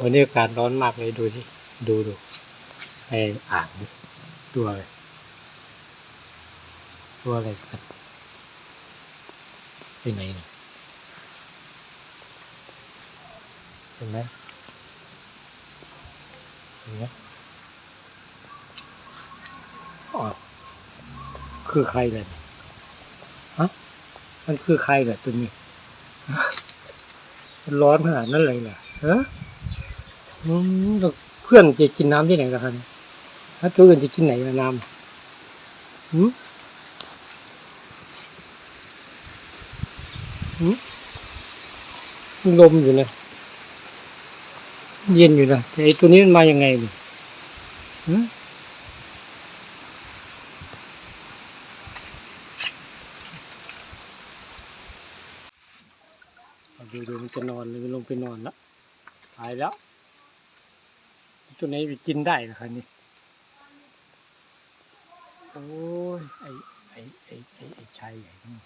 วันนี้อากาศร้อนมากเลยดูที่ดูดูไออ่างตัวอะไรตัวอะไรกันไปไหนเนี่ยเห็นไหมเห็นไหมอ๋อคือใครเลยฮะมันคือใครเหรอตัวนี้มันร้อนขนาดนั้นเลยเหรอฮะ อืมแล้วเพื่อนจะกินน้ำที่ไหนกันครับถ้าตัวอื่นจะกินไหนล่ะน้ำหืมหืมลมอยู่นะเย็นอยู่นะแต่ไอตัวนี้มันมายังไงนี่หืมเอาดูดูมันจะนอนเลยมันลงไปนอนล้วตายแล้ว ตัวไหนไปกินได้นะครับนี่โอ้ยไอ้ไอ้ไอ้ไอ้ชายใหญ่นี่